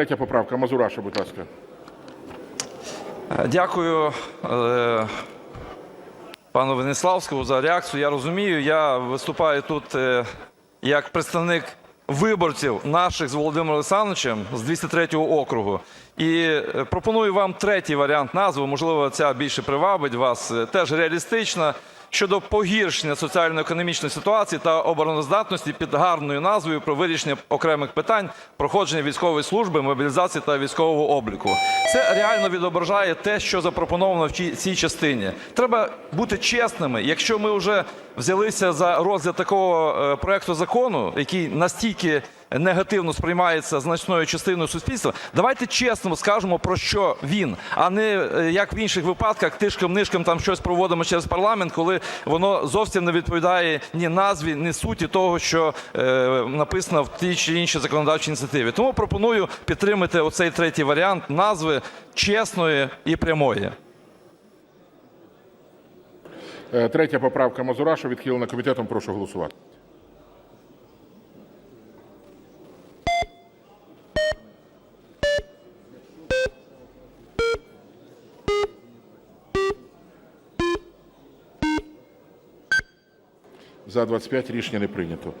Третя поправка. Мазураша, будь ласка. Дякую е, пану Венеславському за реакцію. Я розумію, я виступаю тут е, як представник виборців наших з Володимиром Олександровичем з 203 округу. І е, пропоную вам третій варіант назви. Можливо, ця більше привабить вас. Е, Теж реалістична. Щодо погіршення соціально-економічної ситуації та обороноздатності під гарною назвою про вирішення окремих питань проходження військової служби, мобілізації та військового обліку. Це реально відображає те, що запропоновано в цій- частині. Треба бути чесними. Якщо ми вже взялися за розгляд такого е, проекту закону, який настільки негативно сприймається значною частиною суспільства, давайте чесно скажемо про що він, а не е, як в інших випадках тишком-нишком там щось проводимо через парламент, коли воно зовсім не відповідає ні назві, ні суті того, що е, написано в тій чи іншій законодавчій ініціативі. Тому пропоную підтримати оцей третій варіант назви чесної і прямої. Е, Третя поправка Мазураша відхилена комітетом. Прошу голосувати. За 25 рішення не прийнято.